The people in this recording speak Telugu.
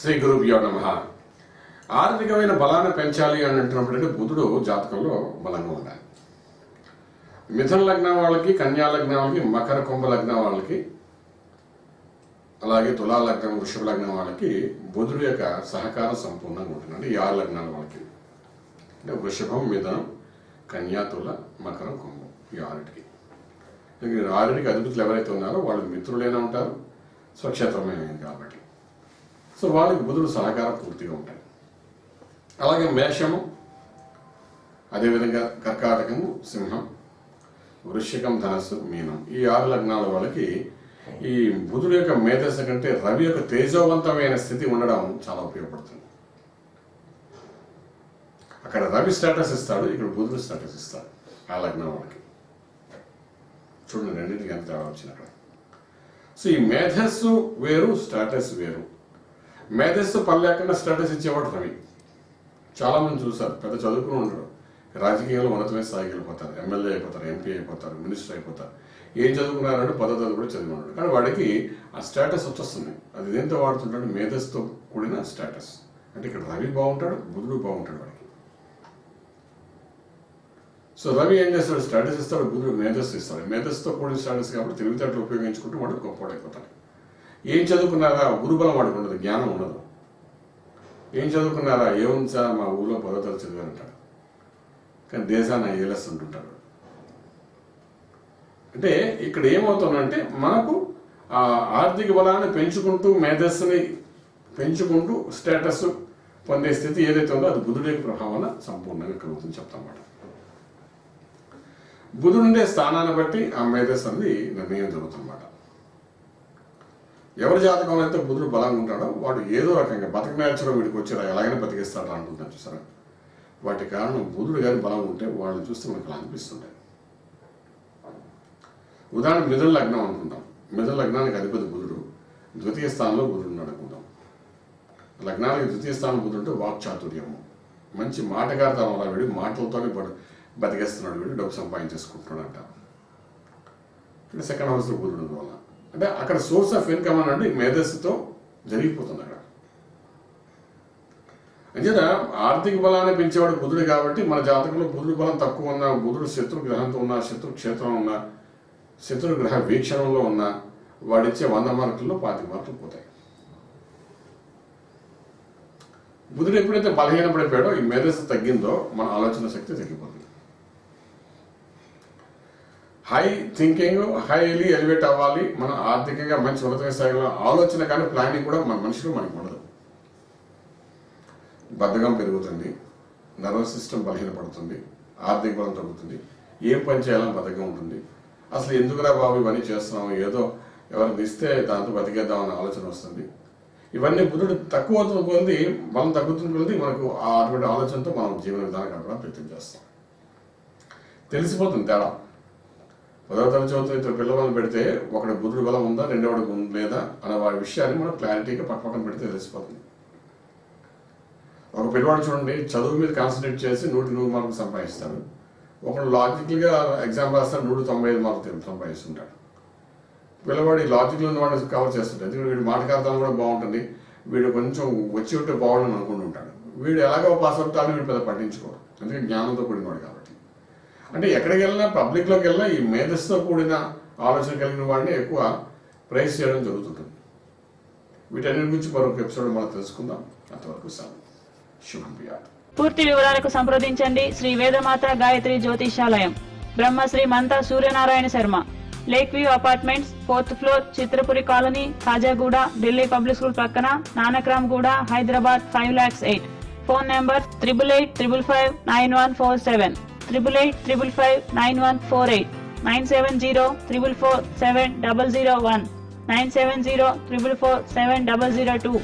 శ్రీ గురుభ్యో నమ. ఆర్థికమైన బలాన్ని పెంచాలి అని అంటున్నప్పుడు బుధుడు జాతకంలో బలంగా ఉండాలి. మిథున లగ్నం వాళ్ళకి కన్యా లగ్నం వాళ్ళకి మకర కుంభ లగ్నం వాళ్ళకి అలాగే తులా లగ్నం వృషభ లగ్నం వాళ్ళకి బుధుడు యొక్క సహకారం సంపూర్ణంగా ఉంటుంది అంటే ఈ ఆరు లగ్నాల వాళ్ళకి. అంటే వృషభం మిథునం కన్యా తుల మకరం కుంభం ఈ ఆరుటికి ఆరుడికి ఆరుటికి అధిపతులు ఎవరైతే ఉన్నారో వాళ్ళు మిత్రులైనా ఉంటారు స్వక్షేత్రమైన కాబట్టి. సో వాళ్ళకి బుధుడు సహకారం పూర్తిగా ఉంటాయి. అలాగే మేషము అదేవిధంగా కర్కాటకము సింహం వృశ్చికం ధనస్సు మీనం. ఈ ఆరు లగ్నాల వాళ్ళకి ఈ బుధుడు యొక్క మేధస్సు కంటే రవి యొక్క తేజోవంతమైన స్థితి ఉండడం చాలా ఉపయోగపడుతుంది. అక్కడ రవి స్టేటస్ ఇస్తాడు ఇక్కడ బుధుడు స్టేటస్ ఇస్తాడు ఆ లగ్నం వాళ్ళకి. చూడండి రెండింటికి ఎంత తేడా వచ్చింది అక్కడ. సో ఈ మేధస్సు వేరు స్టేటస్ వేరు. మేధస్సు పని స్టేటస్ ఇచ్చేవాడు రవి. చాలా చూశారు. పెద్ద చదువుకుని ఉండరు. రాజకీయాలు ఉన్నతమైన స్థాయికి వెళ్ళిపోతారు. ఎమ్మెల్యే అయిపోతారు ఎంపీ అయిపోతారు మినిస్టర్ అయిపోతారు. ఏం చదువుకున్నారంటే చదువు కూడా చదివినాడు కానీ వాడికి ఆ స్టేటస్ వచ్చేస్తుంది. అది దేంతో వాడుతుంటాడు? మేధస్సుతో కూడిన స్టేటస్. అంటే ఇక్కడ రవి బాగుంటాడు బుధుడు బాగుంటాడు వాడికి. సో రవి ఏం చేస్తాడు? స్టేటస్ ఇస్తాడు బుధుడు మేధస్సు ఇస్తాడు. మేధస్సుతో కూడిన స్టేటస్ కాబట్టి తెలివితేటలు ఉపయోగించుకుంటూ వాడు గొప్పవాడైపోతాడు. ఏం చదువుకున్నారా? గురుబలం వాడికి ఉండదు జ్ఞానం ఉండదు. ఏం చదువుకున్నారా? ఏముంది సార్? మా ఊళ్ళో పద్ధతులు చదివారంటాడు కానీ దేశాన్ని ఏలస్ ఉంటుంటాడు అంటే ఇక్కడ ఏమవుతుందంటే మనకు ఆ ఆర్థిక బలాన్ని పెంచుకుంటూ మేధస్సుని పెంచుకుంటూ స్టేటస్ పొందే స్థితి ఏదైతే ఉందో అది బుధుడి యొక్క సంపూర్ణంగా కలుగుతుంది చెప్తామాట బుధుడుండే స్థానాన్ని బట్టి ఆ మేధస్సు అనేది నిర్ణయం జరుగుతుందన్నమాట. ఎవరి జాతకంలో అయితే బుధుడు బలంగా ఉంటాడో వాడు ఏదో రకంగా బతక నేర్చడం వీడికి వచ్చారా ఎలాగైనా బతికిస్తాడా అంటున్నాను చూసారా? వాటి కారణం బుధుడు కానీ బలం ఉంటే వాళ్ళని చూస్తే మనకు అలా అనిపిస్తుంటాయి. ఉదాహరణ మిథున లగ్నం అనుకుంటాం మిథున లగ్నానికి అధిపతి బుధుడు ద్వితీయ స్థానంలో బుధుడు ఉన్నాడు లగ్నానికి ద్వితీయ స్థానం బుధుడు అంటే వాక్ చాతుర్యము. మంచి మాటగారితనం అలా వీడు మాటలతోనే బడు బతికేస్తున్నాడు వీడు డబ్బు సంపాదించేసుకుంటున్నాడు అంట ఇక్కడ సెకండ్ హౌస్లో బుధుడు వల్ల అంటే అక్కడ సోర్స్ ఆఫ్ ఇన్కమ్ అని అంటే మేధస్సుతో జరిగిపోతుంది అక్కడ. అంచేత ఆర్థిక బలాన్ని పెంచేవాడు బుధుడు కాబట్టి మన జాతకంలో బుధుడు బలం తక్కువ ఉన్న బుధుడు శత్రు గ్రహంతో ఉన్న శత్రు క్షేత్రం ఉన్న శత్రు గ్రహ వీక్షణంలో ఉన్న వాడిచ్చే వంద మార్కుల్లో పాతి మార్కులు పోతాయి. బుధుడు ఎప్పుడైతే బలహీనపడిపోయాడో ఈ మేధస్సు తగ్గిందో మన ఆలోచన శక్తి తగ్గిపోతుంది. హై థింకింగ్ హైలీ ఎలివేట్ అవ్వాలి. మన ఆర్థికంగా మంచి ఉన్నతమైన స్థాయిలో ఆలోచన కానీ ప్లానింగ్ కూడా మన మనుషులు మనకు ఉండదు. బద్ధకం పెరుగుతుంది. నర్వస్ సిస్టమ్ బలహీనపడుతుంది. ఆర్థిక బలం తగ్గుతుంది. ఏం పని చేయాలని బద్ధకం ఉంటుంది. అసలు ఎందుకురా బాబు ఇవన్నీ చేస్తున్నాము ఏదో ఎవరిని ఇస్తే దాంతో బతికేద్దామన్న ఆలోచన వస్తుంది. ఇవన్నీ బుధుడు తక్కువ అవుతున్న కొద్ది బలం తగ్గుతున్న కొద్ది మనకు ఆ అటువంటి ఆలోచనతో మనం జీవన విధానం గడపడం ప్రయత్నం చేస్తాం. తెలిసిపోతుంది తేడా. పదవ తరగతి చదువుతున్న ఇద్దరు పిల్లవాళ్ళని పెడితే ఒకటి బుద్ధుడు బలం ఉందా రెండవడికి లేదా అనే వారి విషయాన్ని మనం క్లారిటీగా పక్కపక్కన పెడితే తెలిసిపోతుంది. ఒక పిల్లవాడు చూడండి చదువు మీద కాన్సన్ట్రేట్ చేసి నూటి నూరు మార్కులు సంపాదిస్తాడు. ఒకడు లాజికల్గా ఎగ్జామ్ రాస్తాడు నూట తొంభై ఐదు మార్కులు సంపాదిస్తుంటాడు. పిల్లవాడి లాజిక్లో ఉన్న వాడిని కవర్ చేస్తుంటాడు. ఎందుకంటే వీడు మాటకార్థం కూడా బాగుంటుంది. వీడు కొంచెం వచ్చి ఉంటే బాగుండని అనుకుంటుంటాడు. వీడు ఎలాగో పాస్ అవుతాడు వీడు పెద్ద పట్టించుకోరు అందుకే జ్ఞానంతో కూడినవాడు కాబట్టి. అంటే ఎక్కడికి వెళ్ళినా పబ్లిక్లోకి వెళ్ళినా ఈ మేధస్సుతో కూడిన ఆలోచన కలిగిన వాడిని ఎక్కువ ప్రైజ్ చేయడం జరుగుతుంటుంది వీటన్నిటి గురించి మరొక ఎపిసోడ్ మనం తెలుసుకుందాం. అంతవరకు సార్. శుభం పూర్తి వివరాలకు సంప్రదించండి Shri Vedamata Gayatri Jyotishalayam Brahmasri Mantha Suryanarayana Sharma. Lake view apartments fourth floor Chitrapuri colony Khajaguda Delhi public school పక్కన Nanakramguda Hyderabad five lakhs eight. Phone number triple eight triple five nine one four seven. triple eight triple five nine one four eight nine seven zero triple four seven double zero one. nine seven zero triple four seven double zero two.